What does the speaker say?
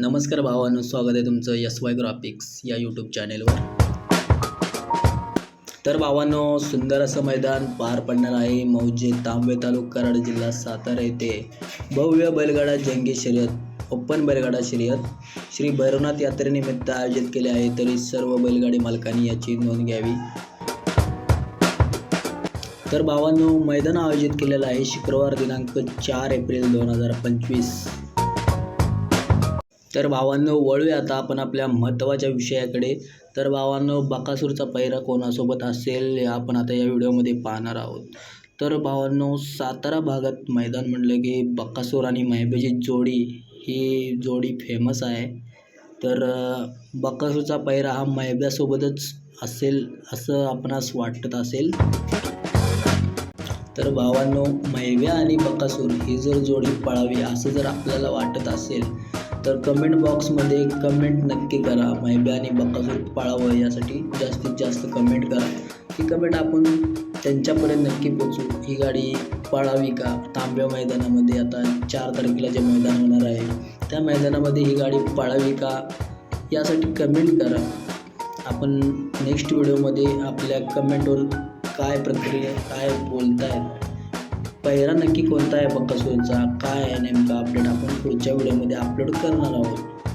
नमस्कार भावांनो स्वागत आहे तुमचं यस वाय ग्राफिक्स या यूट्यूब चॅनेलवर तर भावांनो सुंदर असं मैदान पार पडणार आहे. मौजे तांबे तालुका कराड जिल्हा सातारा येथे. भव्य बैलगाडा जंगी शर्यत ओपन बैलगाडा शर्यत श्री भैरवनाथ यात्रेनिमित्त आयोजित केले आहे. तरी सर्व बैलगाडी मालकांनी याची नोंद घ्यावी. तर भावांनो मैदान आयोजित केलेलं आहे शुक्रवार दिनांक चार एप्रिल दोन हजार पंचवीस. तर भावांनो वळूया आता आपण आपल्या महत्त्वाच्या विषयाकडे. तर भावांनो बकासूरचा पैरा कोणासोबत असेल हे आपण आता या व्हिडिओमध्ये पाहणार आहोत. तर भावांनो सातारा भागात मैदान म्हटलं की बकासूर आणि मैबेची जोडी ही जोडी फेमस आहे. तर बकासूरचा पैरा हा मैब्यासोबतच असेल असं आपणास वाटत असेल. तर भावांनो मैव्या आणि बकासूर ही जर जोडी पळावी असं जर आपल्याला वाटत असेल तर कमेंट बॉक्समध्ये कमेंट नक्की करा. मैब्या आणि बकासूर पाळावं यासाठी जास्तीत जास्त कमेंट करा. ही कमेंट आपण त्यांच्यापर्यंत नक्की पोचू ही गाडी पाळावी का? तांब्या मैदानामध्ये आता चार तारखेला जे मैदान होणार आहे त्या मैदानामध्ये ही गाडी पाळावी का? यासाठी कमेंट करा. आपण नेक्स्ट व्हिडिओमध्ये आपल्या कमेंटवर काय प्रक्रिया काय बोलतायत पहिला नक्की कोणता आहे बक्कासूरचा काय आहे नेमका अपडेट पुढच्या व्हिडिओमध्ये अपलोड करणार आहोत.